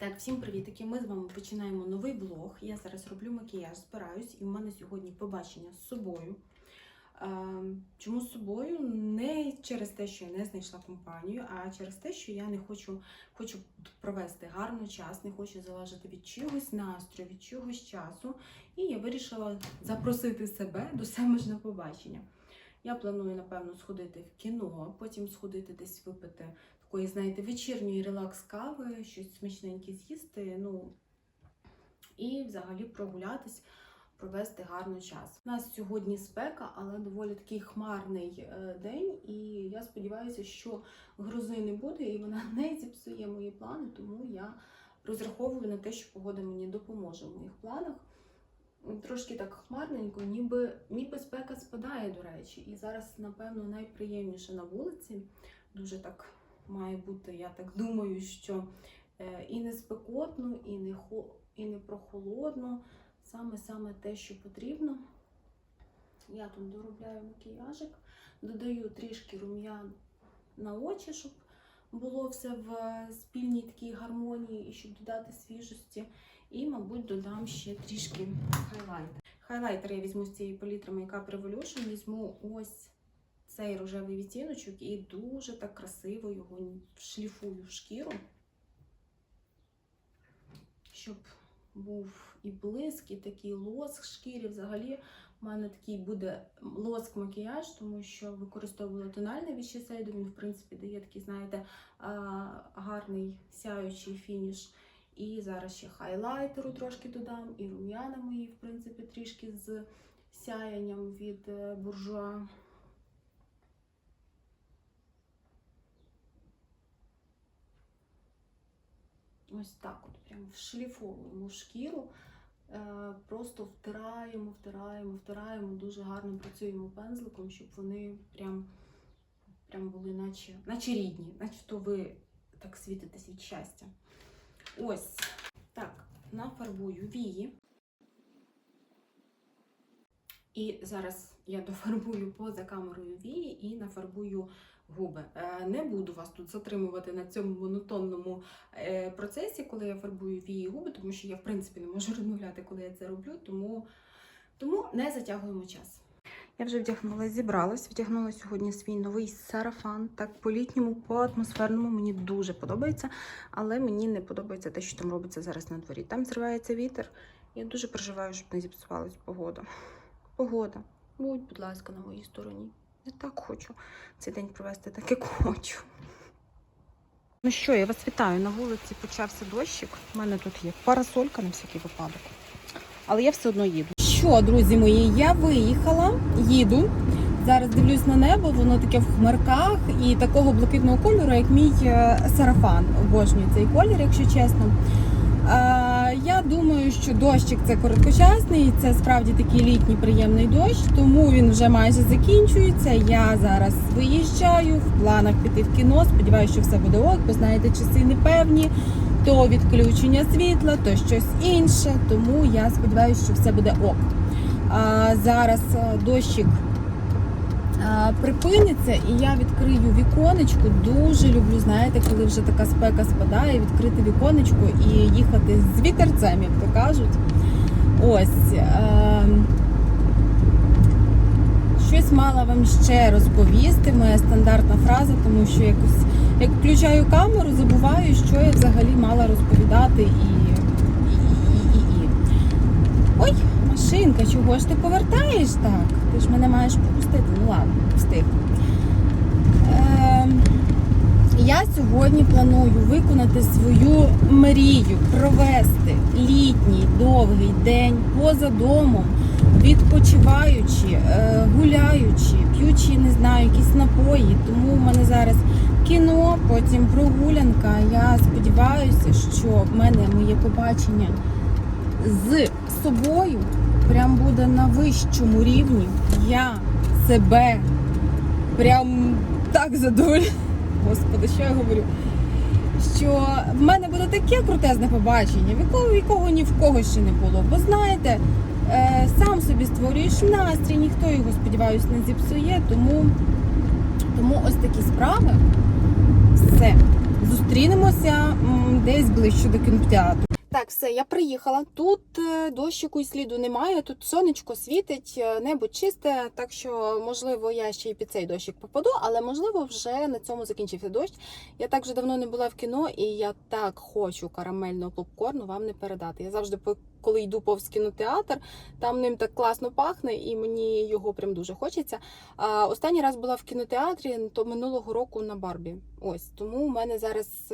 Так, всім привітики! Ми з вами починаємо новий влог. Я зараз роблю макіяж, збираюсь, і в мене сьогодні побачення з собою. Чому з собою? Не через те, що я не знайшла компанію, а через те, що я не хочу, хочу провести гарний час, не хочу залежати від чогось настрою, від чогось часу. І я вирішила запросити себе до себе ж на побачення. Я планую, напевно, сходити в кіно, потім сходити десь випити такої, знаєте, вечірньої релакс кави, щось смачненьке з'їсти. Ну і взагалі прогулятись, провести гарний час. У нас сьогодні спека, але доволі такий хмарний е, день, і я сподіваюся, що грози не буде, і вона не зіпсує мої плани, тому я розраховую на те, що погода мені допоможе в моїх планах. Трошки так хмарненько, ніби, ніби спека спадає, до речі. І зараз, напевно, найприємніше на вулиці. Дуже так має бути, я так думаю, що е, і не спекотно, і не, хо, і не прохолодно. Саме-саме те, що потрібно. Я тут доробляю макіяжик, додаю трішки рум'ян на очі, щоб було все в спільній такій гармонії і щоб додати свіжості. І, мабуть, додам ще трішки хайлайтер. Хайлайтер я візьму з цієї палітри Makeup Revolution, візьму ось цей рожевий відтіночок і дуже так красиво його шліфую в шкіру, щоб був і блиск, і такий лоск шкірі. Взагалі, в мене такий буде лоск макіяж, тому що використовувала тональний від Він, в принципі, дає такий, знаєте, гарний сяючий фініш. І зараз ще хайлайтеру трошки додам, і рум'яна мої, в принципі, трішки з сяянням від е, буржуа. Ось так от прям вшліфовуємо шкіру, е, просто втираємо, втираємо, втираємо, дуже гарно працюємо пензликом, щоб вони прям, прям були наче, наче рідні, наче то ви так світитесь від щастя. Ось так, нафарбую вії. І зараз я дофарбую поза камерою вії і нафарбую губи. Е, Не буду вас тут затримувати на цьому монотонному е, процесі, коли я фарбую вії губи, тому що я, в принципі, не можу розмовляти, коли я це роблю, тому, тому не затягуємо час. Я вже вдягнулася, зібралась, вдягнула сьогодні свій новий сарафан. Так, по-літньому, по атмосферному мені дуже подобається, але мені не подобається те, що там робиться зараз на дворі. Там зривається вітер. Я дуже переживаю, щоб не зіпсувалась погода. Погода, будь, будь ласка, на моїй стороні. Я так хочу цей день провести, так як хочу. Ну що, я вас вітаю. На вулиці почався дощик. У мене тут є парасолька на всякий випадок. Але я все одно їду. Що, друзі мої, я виїхала, їду. Зараз дивлюсь на небо, воно таке в хмарках і такого блакитного кольору, як мій е, сарафан. Обожнюю цей колір, якщо чесно. Думаю, що дощик це короткочасний, це справді такий літній приємний дощ, тому він вже майже закінчується. Я зараз виїжджаю в планах піти в кіно. Сподіваюся, що все буде ок, бо знаєте, часи непевні. То відключення світла, то щось інше. Тому я сподіваюся, що все буде ок. А зараз е, дощик припиниться, і я відкрию віконечко. Дуже люблю, знаєте, коли вже така спека спадає, відкрити віконечко і їхати з вітерцем, як то кажуть. Ось. Е щось мала вам ще розповісти, моя стандартна фраза, тому що якось як включаю камеру, забуваю, що я взагалі мала розповідати і, і, і, і. Машинка, чого ж ти повертаєш так? Ти ж мене маєш пропустити. Ну ладно, встиг. Е, я сьогодні планую виконати свою мрію, провести літній довгий день поза домом, відпочиваючи, е, гуляючи, п'ючи, не знаю, якісь напої. Тому в мене зараз кіно, потім прогулянка. Я сподіваюся, що в мене моє побачення з собою прям буде на вищому рівні. Я себе прям так задоволю. Господи, що я говорю? Що в мене буде таке крутезне побачення, якого, якого ні в кого ще не було. Бо знаєте, е, сам собі створюєш настрій, ніхто його, сподіваюся, не зіпсує. Тому, тому ось такі справи. Все. зустрінемося м, десь ближче до кінотеатру. Так, все, я приїхала. Тут е, дощику і сліду немає. Тут сонечко світить, е, небо чисте. Так що, можливо, я ще й під цей дощик попаду, але можливо вже на цьому закінчився дощ. Я так вже давно не була в кіно, і я так хочу карамельного попкорну вам не передати. Я завжди, коли йду повз кінотеатр, там ним так класно пахне, і мені його прям дуже хочеться. А останній раз була в кінотеатрі, то минулого року на Барбі. Ось тому у мене зараз.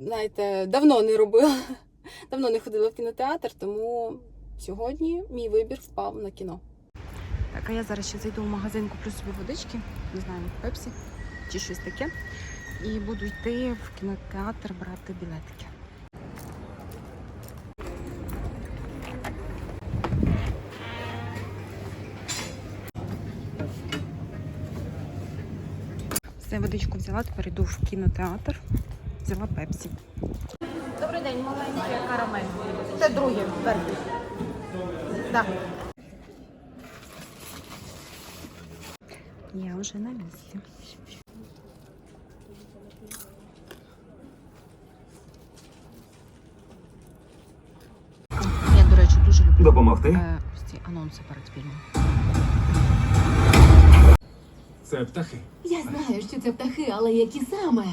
Знаєте, давно не робила, давно не ходила в кінотеатр, тому сьогодні мій вибір впав на кіно. Так, а я зараз ще зайду в магазин, куплю собі водички, не знаю, пепсі чи щось таке. І буду йти в кінотеатр брати білетики. Все, водичку взяла, тепер йду в кінотеатр. Взяла пепсі. Добрий день, маленький карамель. Це друге, перший. Да. Я вже на місці. Я, до речі, дуже люблю Допомогти? е, ось ці анонси перед фільмом. Це птахи. Я знаю, що це птахи, але які саме?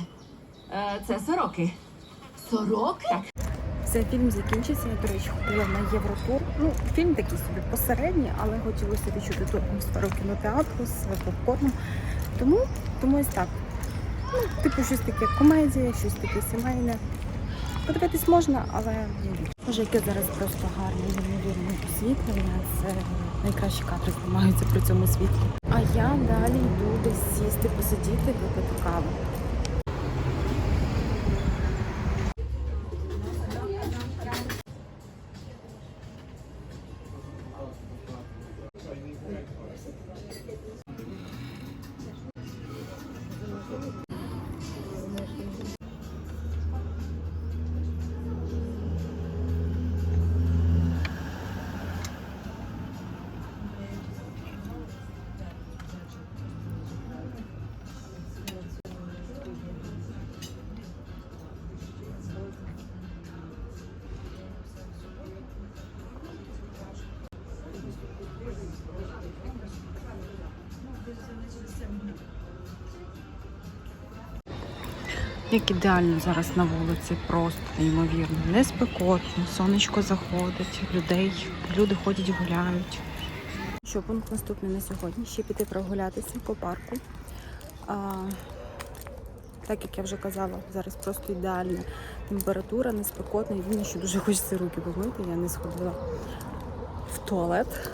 Е, Це сороки. Сороки? Все, фільм закінчився. Я, до речі, ходила на Євротур. Ну, фільм такий собі посередній, але хотілося відчути ту атмосферу кінотеатру з попкорном. Тому, тому ось так. Ну, типу, щось таке комедія, щось таке сімейне. Подивитись можна, але не більше. Може, яке зараз просто гарне, неймовірне освітлення. Це найкращі кадри знімаються при цьому світлі. А я далі йду десь сісти, посидіти, випити каву. Як ідеально зараз на вулиці, просто неймовірно. Не спекотно, сонечко заходить, людей, люди ходять, гуляють. Що пункт наступний на сьогодні? Ще піти прогулятися по парку. А, так як я вже казала, зараз просто ідеальна температура, не спекотна. Єдине, що дуже хочеться руки помити. Я не сходила в туалет,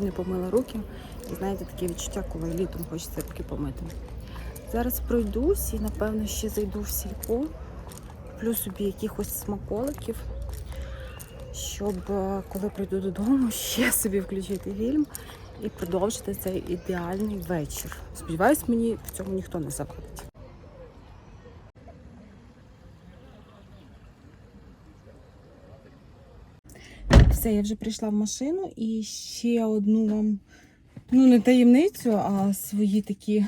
не помила руки. І знаєте, таке відчуття, коли літом хочеться руки помити. Зараз пройдусь і, напевно, ще зайду в сільпо, куплю собі якихось смаколиків, щоб е, коли прийду додому, ще собі включити фільм і продовжити цей ідеальний вечір. Сподіваюсь, мені в цьому ніхто не завадить. Все, я вже прийшла в машину і ще одну вам, ну не таємницю, а свої такі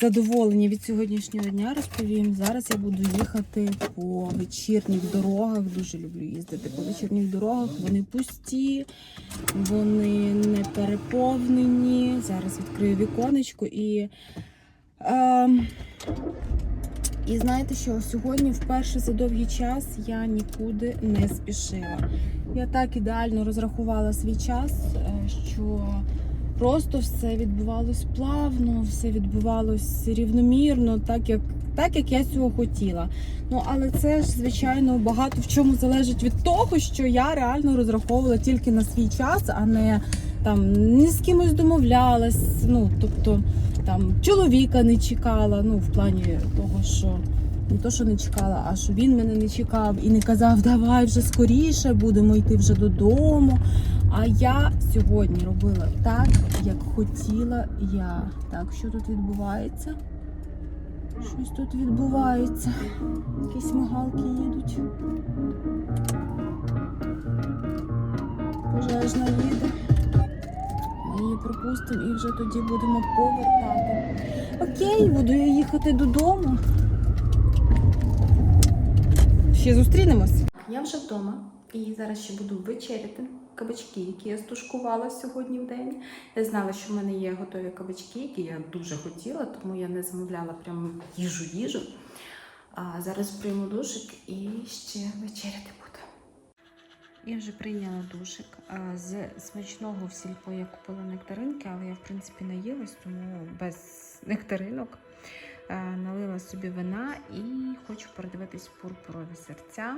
задоволення від сьогоднішнього дня розповім. Зараз я буду їхати по вечірніх дорогах. Дуже люблю їздити по вечірніх дорогах. Вони пусті, вони не переповнені. Зараз відкрию віконечко і. Е, і знаєте що, сьогодні вперше за довгий час я нікуди не спішила. Я так ідеально розрахувала свій час, е, що просто все відбувалось плавно, все відбувалось рівномірно, так як, так як я цього хотіла. Ну але це ж звичайно багато в чому залежить від того, що я реально розраховувала тільки на свій час, а не там ні з кимось домовлялась. Ну тобто там чоловіка не чекала. Ну в плані того, що. Не то, що не чекала, а що він мене не чекав і не казав, давай вже скоріше, будемо йти вже додому. А я сьогодні робила так, як хотіла я. Так, що тут відбувається? Щось тут відбувається. Якісь мигалки їдуть. Пожежна їде. Ми її пропустимо і вже тоді будемо повертати. Окей, буду я їхати додому. ще зустрінемось. Я вже вдома і зараз ще буду вечеряти кабачки, які я стушкувала сьогодні в день. Я знала, що в мене є готові кабачки, які я дуже хотіла, тому я не замовляла прям їжу-їжу. А зараз прийму душик і ще вечеряти буду. Я вже прийняла душик. З смачного в сільпо я купила нектаринки, але я, в принципі, наїлась, тому без нектаринок. Е, Налила собі вина і хочу передивитись пурпурові серця.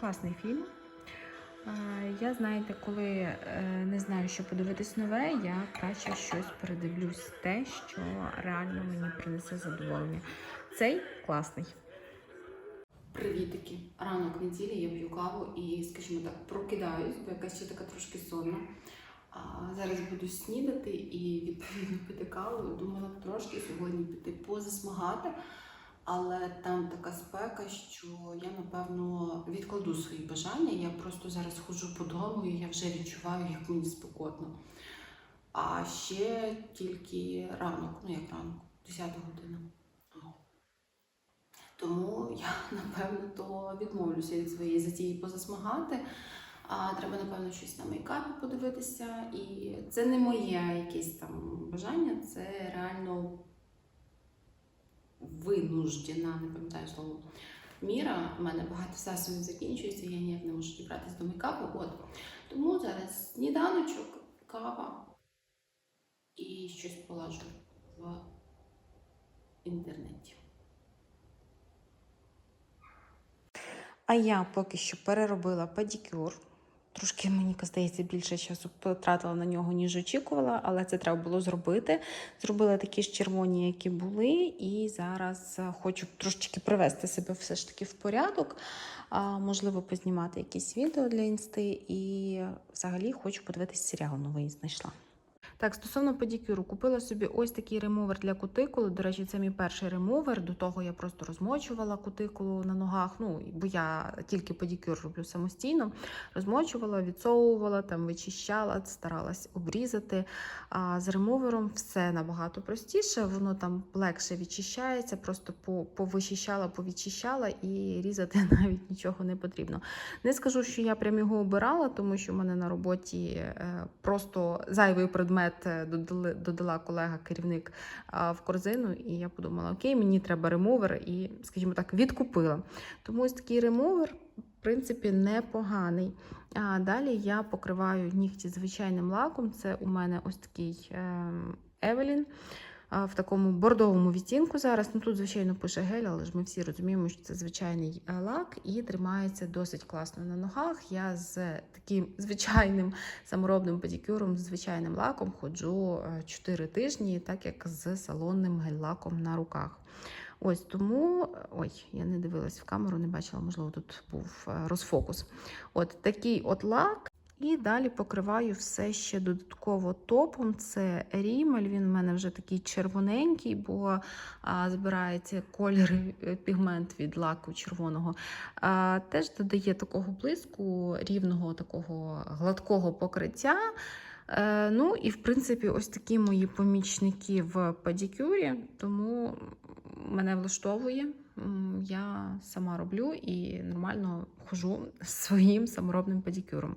Класний фільм. Я, знаєте, коли е, не знаю, що подивитись нове, я краще щось передивлюсь те, що реально мені принесе задоволення. Цей класний. Привітики. Ранок неділі я п'ю каву і, скажімо так, прокидаюсь, бо якась ще така трошки сонна. А зараз буду снідати і відповідно пити каву. Думала трошки сьогодні піти позасмагати, але там така спека, що я напевно відкладу свої бажання. Я просто зараз ходжу по дому і я вже відчуваю, як мені спекотно. А ще тільки ранок, ну як ранок, 10 година. Тому я напевно то відмовлюся від своєї затії позасмагати. А треба, напевно, щось на мейкапі подивитися. І це не моє якесь там бажання, це реально винуждена, не пам'ятаю слово. Міра, У мене багато засобів закінчується, я ніяк не можу дібратися до мейкапу. От. Тому зараз сніданочок, кава і щось положу в інтернеті. А я поки що переробила педикюр. Трошки, мені здається, більше часу потратила на нього, ніж очікувала, але це треба було зробити. Зробила такі ж червоні, які були, і зараз е, хочу трошечки привести себе все ж таки в порядок. А, можливо, познімати якісь відео для інсти, і взагалі хочу подивитись серіал новий знайшла. Так, стосовно педикюру, купила собі ось такий ремувер для кутикули. До речі, це мій перший ремувер. До того я просто розмочувала кутикулу на ногах. Ну, бо я тільки педикюр роблю самостійно. Розмочувала, відсовувала, там вичищала, старалась обрізати. А з ремувером все набагато простіше. Воно там легше відчищається, просто по- повичищала, повідчищала і різати навіть нічого не потрібно. Не скажу, що я прям його обирала, тому що в мене на роботі е, просто зайвий предмет е, додали, додала колега, керівник в корзину, і я подумала, окей, мені треба ремовер, і, скажімо так, відкупила. Тому ось такий ремовер. в принципі, непоганий. А далі я покриваю нігті звичайним лаком. Це у мене ось такий ем, Евелін. В такому бордовому відтінку зараз. Ну тут, звичайно, пише гель, але ж ми всі розуміємо, що це звичайний е, лак і тримається досить класно на ногах. Я з таким звичайним саморобним педикюром, з звичайним лаком ходжу 4 тижні, так як з салонним гель-лаком на руках. Ось тому, ой, я не дивилась в камеру, не бачила, можливо, тут був е, розфокус. От такий от лак. І далі покриваю все ще додатково топом. Це рімель. Він в мене вже такий червоненький, бо а, збирається колір, е, пігмент від лаку червоного. А, теж додає такого блиску, рівного такого гладкого покриття. Е, ну і в принципі, ось такі мої помічники в педикюрі, тому мене влаштовує. Я сама роблю і нормально хожу своїм саморобним педикюром.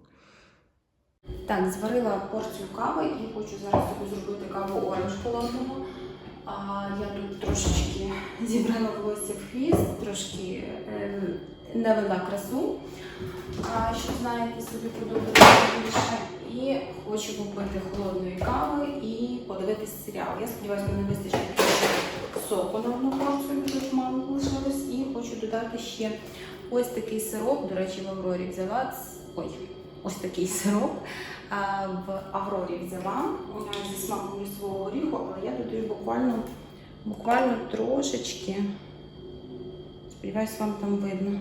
Так, зварила порцію кави і хочу зараз зробити каву оранж холодного. Я тут трошечки зібрала волосся в хвіст, трошки е, навела красу, а, щоб знаєте, собі подобається більше. І хочу попити холодної кави і подивитись серіал. Я сподіваюся, мене вистачить соку на одну порцію, тут мало лишилось. І хочу додати ще ось такий сироп. До речі, в Аврорі взяла. Ой, ось такий сироп. А, В Аврорі взяла е, зі смаком лісового горіху, але я додаю буквально, буквально трошечки. Сподіваюсь, вам там видно.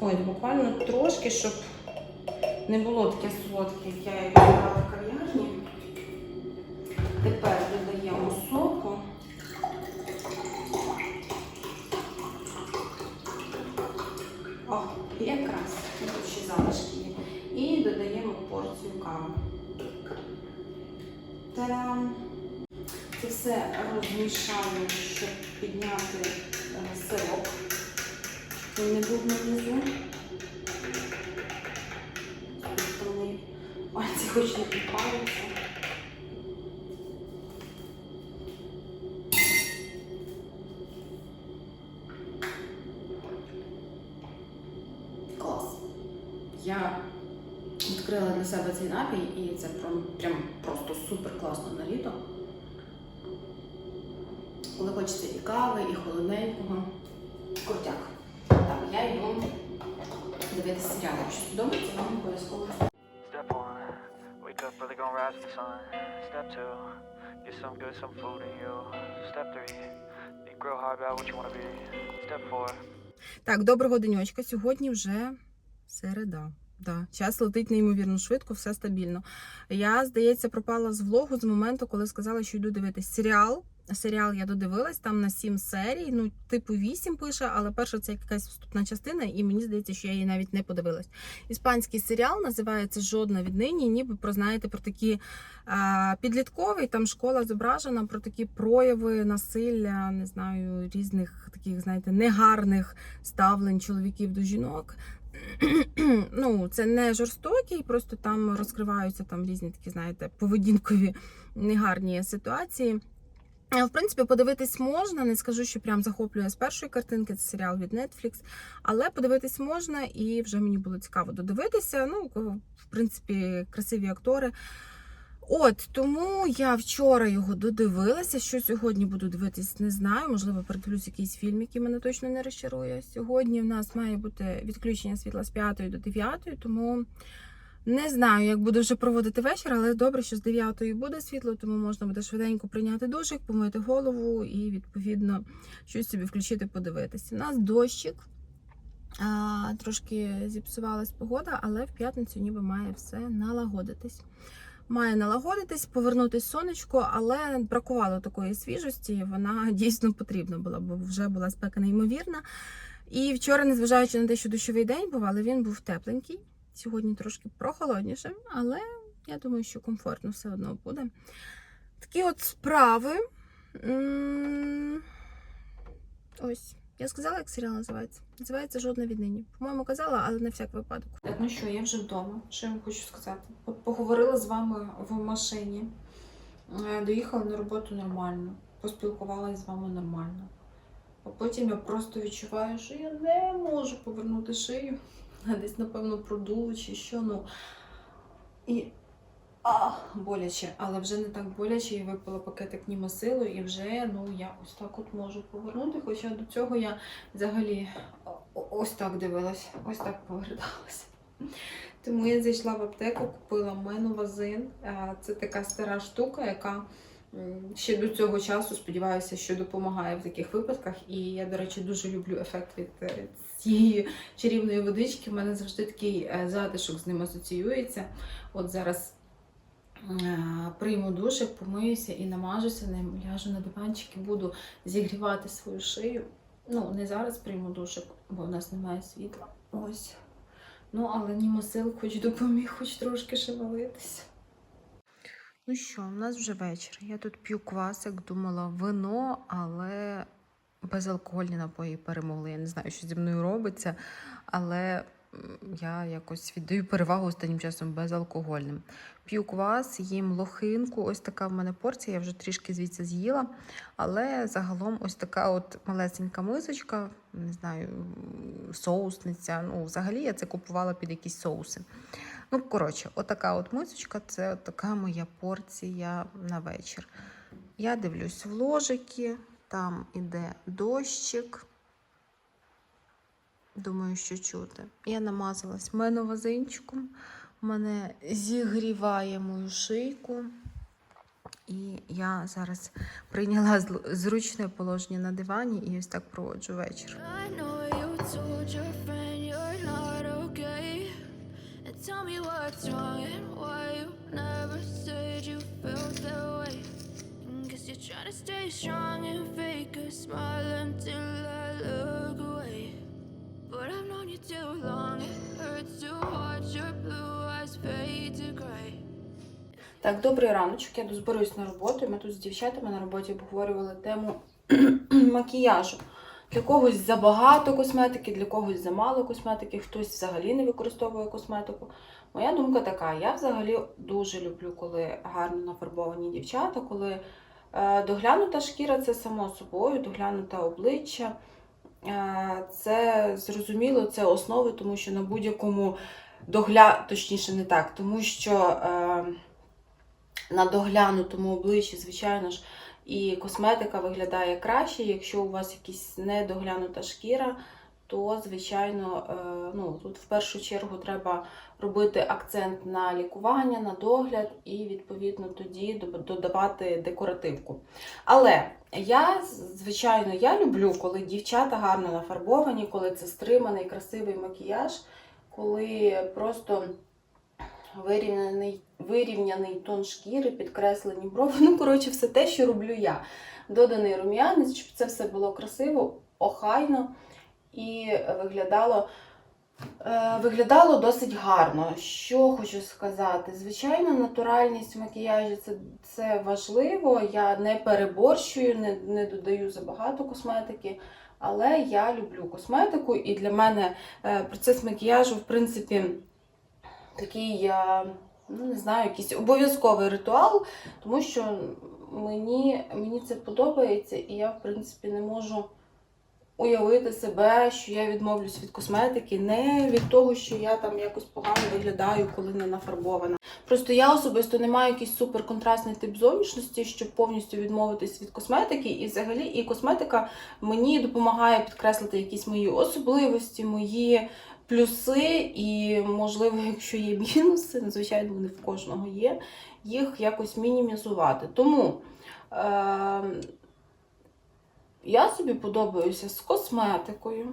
Ой, буквально трошки, щоб не було таке солодке, як я його брала в кав'ярні. Тепер додаємо соку. О, якраз тут ще залишки є. І додаємо порцію кави. Та-дам! Це все розмішаю, щоб підняти сирок. сироп. Він не був нанизу. Пальці хоч не підпалюються. Напій, і це прям, прям просто супер класно на літо. Коли хочеться і кави, і холодненького. Крутяк. Так, я йду дивитися серіал. Якщо сподобається, вам обов'язково. Step one, wake up early, gonna rise the sun. Step two, get some good, some food in you. Step three, think real hard about what you wanna be. Step four. Так, доброго денечка. Сьогодні вже середа. Да, час летить неймовірно швидко, все стабільно. Я, здається, пропала з влогу з моменту, коли сказала, що йду дивитись серіал. Серіал я додивилась там на 7 серій, ну, типу 8 пише, але перша це якась вступна частина, і мені здається, що я її навіть не подивилась. Іспанський серіал називається Жодна віднині, ніби про знаєте про такі а, підлітковий, там школа зображена про такі прояви насилля, не знаю, різних таких, знаєте, негарних ставлень чоловіків до жінок. ну, це не жорстокий, просто там розкриваються там різні такі, знаєте, поведінкові негарні ситуації. В принципі, подивитись можна, не скажу, що прям захоплює з першої картинки, це серіал від Netflix, але подивитись можна, і вже мені було цікаво додивитися. Ну, в принципі, красиві актори. От тому я вчора його додивилася. Що сьогодні буду дивитись, не знаю. Можливо, передивлюсь якийсь фільм, який мене точно не розчарує. Сьогодні в нас має бути відключення світла з 5 до 9, тому не знаю, як буду вже проводити вечір, але добре, що з 9 буде світло, тому можна буде швиденько прийняти душик, помити голову і, відповідно, щось собі включити, подивитися. У нас дощик. Трошки зіпсувалась погода, але в п'ятницю ніби має все налагодитись. Має налагодитись, повернутись сонечко, але бракувало такої свіжості. Вона дійсно потрібна була, бо вже була спека неймовірна. І вчора, незважаючи на те, що дощовий день був, але він був тепленький. Сьогодні трошки прохолодніше, але я думаю, що комфортно все одно буде. Такі от справи. Ось. Я сказала, як серіал називається. Називається Жодна віднині. По-моєму, казала, але на всяк випадок. Так, ну що, я вже вдома. Що я вам хочу сказати? Поговорила з вами в машині. Е, Доїхала на роботу нормально. Поспілкувалася з вами нормально. А потім я просто відчуваю, що я не можу повернути шию. Десь, напевно, продуло чи що. Ну. І боляче, але вже не так боляче. Я випила пакетик німосилу і вже ну, я ось так от можу повернути. Хоча до цього я взагалі ось так дивилась, ось так поверталася. Тому я зайшла в аптеку, купила меновазин. Е, Це така стара штука, яка ще до цього часу, сподіваюся, що допомагає в таких випадках. І я, до речі, дуже люблю ефект від е, цієї чарівної водички. У мене завжди такий е, затишок з ним асоціюється. От зараз прийму душик, помиюся і намажуся ним, ляжу на диванчик і буду зігрівати свою шию. Ну, не зараз прийму душик, бо в нас немає світла. Ось. Ну, але німосил хоч допоміг, хоч трошки шевелитися. Ну що, у нас вже вечір. Я тут п'ю квасик, думала вино, але безалкогольні напої перемогли. Я не знаю, що зі мною робиться, але я якось віддаю перевагу останнім часом безалкогольним. П'ю квас, їм лохинку. Ось така в мене порція, я вже трішки звідси з'їла. Але загалом ось така от малесенька мисочка, не знаю, соусниця. Ну, взагалі я це купувала під якісь соуси. Ну, коротше, отака от мисочка це така моя порція на вечір. Я дивлюсь в ложики, там іде дощик. Думаю, що чути. Я намазалась меновазинчиком. Мене зігріває мою шийку. І я зараз прийняла зручне положення на дивані і ось так проводжу вечір. You're trying to stay strong and fake a smile until I look away. But I've known you too long, it hurts to watch your blue eyes fade to gray. Так, добрий раночок. Я дозберусь на роботу. Ми тут з дівчатами на роботі обговорювали тему макіяжу. Для когось забагато косметики, для когось замало косметики, хтось взагалі не використовує косметику. Моя думка така: я взагалі дуже люблю, коли гарно нафарбовані дівчата, коли е, доглянута шкіра це само собою, доглянуте обличчя. Це зрозуміло, це основи, тому що на будь-якому догляд, точніше, не так, тому що е, на доглянутому обличчі, звичайно ж, і косметика виглядає краще. Якщо у вас якась недоглянута шкіра, то, звичайно, е, ну, тут в першу чергу треба робити акцент на лікування, на догляд і, відповідно, тоді додавати декоративку. Але я, звичайно, я люблю, коли дівчата гарно нафарбовані, коли це стриманий, красивий макіяж, коли просто вирівняний, вирівняний тон шкіри, підкреслені брови. Ну, коротше, все те, що роблю я. Доданий рум'янець, щоб це все було красиво, охайно і виглядало. е, Виглядало досить гарно. Що хочу сказати? Звичайно, натуральність макіяжу це, це важливо. Я не переборщую, не, не додаю забагато косметики, але я люблю косметику, і для мене е, процес макіяжу, в принципі, такий, ну не знаю, якийсь обов'язковий ритуал, тому що мені, мені це подобається, і я, в принципі, не можу уявити себе, що я відмовлюсь від косметики, не від того, що я там якось погано виглядаю, коли не нафарбована. Просто я особисто не маю якийсь суперконтрастний тип зовнішності, щоб повністю відмовитись від косметики. І взагалі і косметика мені допомагає підкреслити якісь мої особливості, мої плюси, і, можливо, якщо є мінуси, надзвичайно вони в кожного є, їх якось мінімізувати. Тому. Е- я собі подобаюся з косметикою.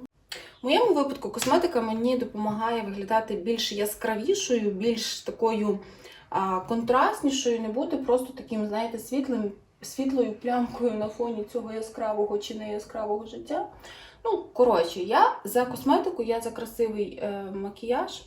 В моєму випадку косметика мені допомагає виглядати більш яскравішою, більш такою а, контрастнішою, не бути просто таким, знаєте, світлим, світлою плямкою на фоні цього яскравого чи не яскравого життя. Ну, коротше, я за косметику, я за красивий е, макіяж.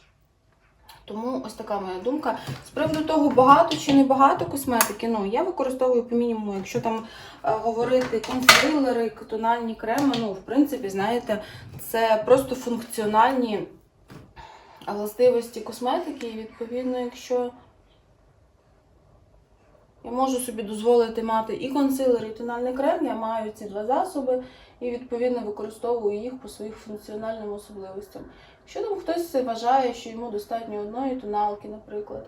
Тому ось така моя думка. З приводу того, багато чи не багато косметики, ну я використовую по мінімуму, якщо там е, говорити консилери, тональні креми, ну, в принципі, знаєте, це просто функціональні властивості косметики. І відповідно, якщо я можу собі дозволити мати і консилер, і тональний крем, я маю ці два засоби і відповідно використовую їх по своїх функціональним особливостям. Якщо там хтось вважає, що йому достатньо одної тоналки, наприклад.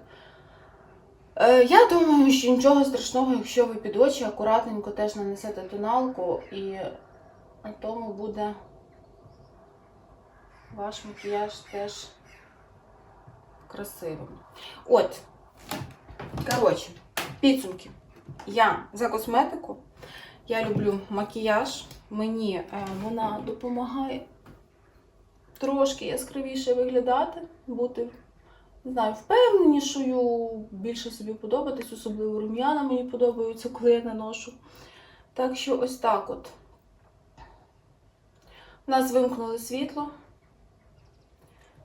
Е, Я думаю, що нічого страшного, якщо ви під очі акуратненько теж нанесете тоналку, і тому буде ваш макіяж теж красивим. От, коротше, підсумки. Я за косметику. Я люблю макіяж. Мені е, вона допомагає трошки яскравіше виглядати, бути, не знаю, впевненішою, більше собі подобатись, особливо рум'яна мені подобаються, коли я наношу. Так що ось так от. У нас вимкнули світло.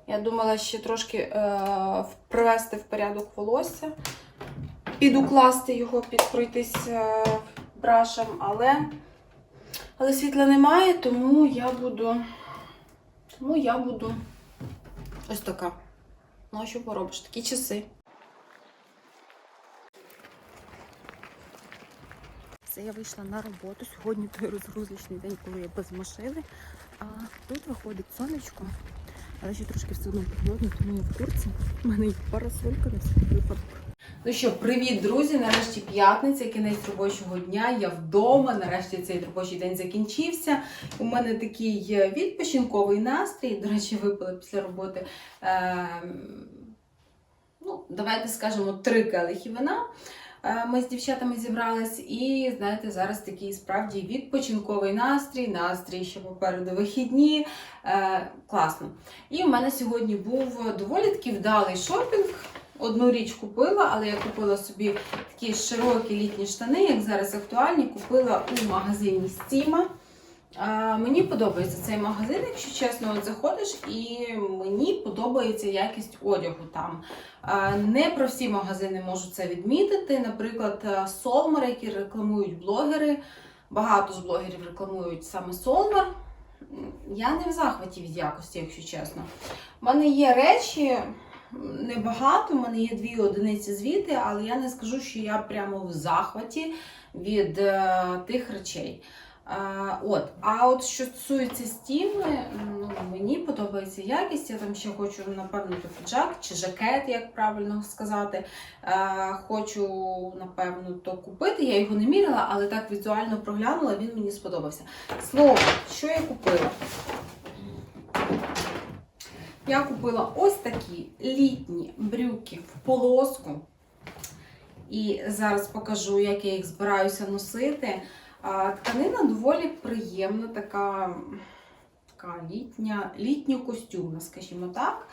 Я думала ще трошки е, привести в порядок волосся, підукласти його, підпройтись е, брашем, але, але світла немає, тому я буду. Тому я буду ось така. Ну, а що поробиш? Такі часи. Це я вийшла на роботу. Сьогодні той розгрузочний день, коли я без машини. А тут виходить сонечко, але ще трошки все одно прохолодно, тому я в курці. У мене є парасолька на всякий випадок. Ну що, привіт, друзі! Нарешті п'ятниця, кінець робочого дня. Я вдома. Нарешті цей робочий день закінчився. У мене такий е, відпочинковий настрій. До речі, випила після роботи. Е, ну, давайте скажемо, три келихи вина. Е, Ми з дівчатами зібрались, і знаєте, зараз такий справді відпочинковий настрій, настрій ще попереду вихідні. Е, класно. І у мене сьогодні був доволі такий вдалий шопінг. Одну річ купила, але я купила собі такі широкі літні штани, як зараз актуальні, купила у магазині Стіма. Мені подобається цей магазин, якщо чесно, от заходиш, і мені подобається якість одягу там. Не про всі магазини можу це відмітити. Наприклад, Solmar, які рекламують блогери. Багато з блогерів рекламують саме м, я не в захваті від якості, якщо чесно. У мене є речі, небагато, у мене є дві одиниці звіти, але я не скажу, що я прямо в захваті від е, тих речей. Е, от. А от що стосується стіни, ну, мені подобається якість. Я там ще хочу, напевно, піджак чи жакет, як правильно сказати. Е, хочу, напевно, то купити. Я його не міряла, але так візуально проглянула, він мені сподобався. Слово, що я купила? Я купила ось такі літні брюки в полоску. І зараз покажу, як я їх збираюся носити. Тканина доволі приємна, така, така літня, літньо-костюмна, скажімо так.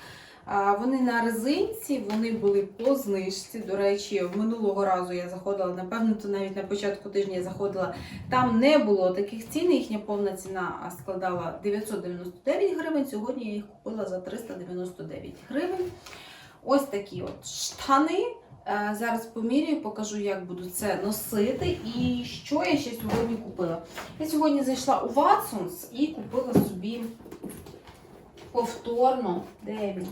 Вони на резинці, вони були по знижці. До речі, минулого разу я заходила, напевно, то навіть на початку тижня я заходила. Там не було таких цін. Їхня повна ціна складала 999 гривень. Сьогодні я їх купила за 399 гривень. Ось такі от штани. Зараз поміряю, покажу, як буду це носити і що я ще сьогодні купила. Я сьогодні зайшла у Watsons і купила собі повторно, де він?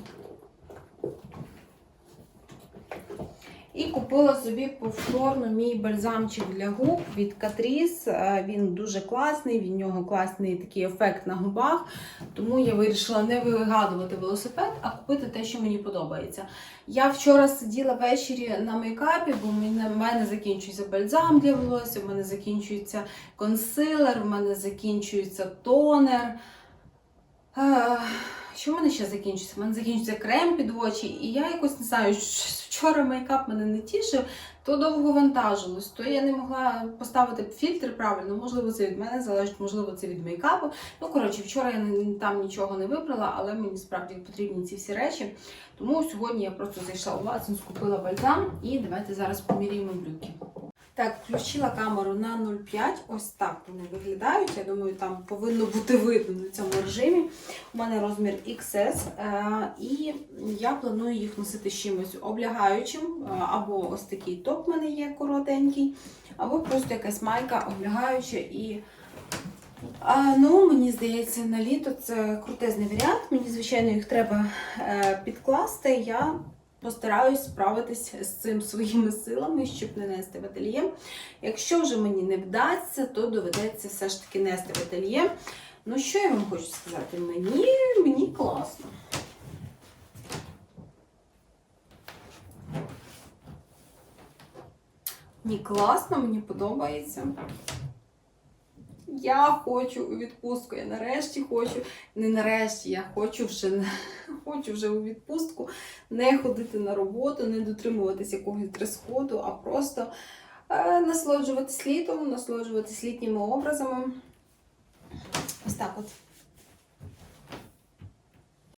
І купила собі повторно мій бальзамчик для губ від Catrice. Е, Він дуже класний, від нього класний такий ефект на губах. Тому я вирішила не вигадувати велосипед, а купити те, що мені подобається. Я вчора сиділа ввечері на мейкапі, бо в мене, закінчується бальзам для волосся, в мене закінчується консилер, в мене закінчується тонер. Що в мене ще закінчиться? У мене закінчиться крем під очі, і я якось не знаю, вчора мейкап мене не тішив, то довго вантажилось, то я не могла поставити фільтр правильно. Можливо, це від мене залежить, можливо, це від мейкапу. Ну, коротше, вчора я там нічого не вибрала, але мені справді потрібні ці всі речі. Тому сьогодні я просто зайшла у Watsons, купила бальзам і давайте зараз поміряємо брюки. Так, включила камеру на 0,5. Ось так вони виглядають. Я думаю, там повинно бути видно на цьому режимі. У мене розмір XS, е, і я планую їх носити чимось облягаючим, е, або ось такий топ в мене є коротенький, або просто якась майка облягаюча і. А, ну, мені здається, на літо це крутезний варіант. Мені, звичайно, їх треба е, підкласти. Я постараюсь справитись з цим своїми силами, щоб не нести в ательє. Якщо вже мені не вдасться, то доведеться все ж таки нести в ательє. Ну, що я вам хочу сказати? Мені, мені класно. Мені класно, мені подобається. Я хочу у відпустку. Я нарешті хочу, не нарешті, я хочу вже, хочу вже у відпустку не ходити на роботу, не дотримуватись якогось дрес-коду, а просто е, насолоджуватись літом, насолоджуватись літніми образами. Ось так от.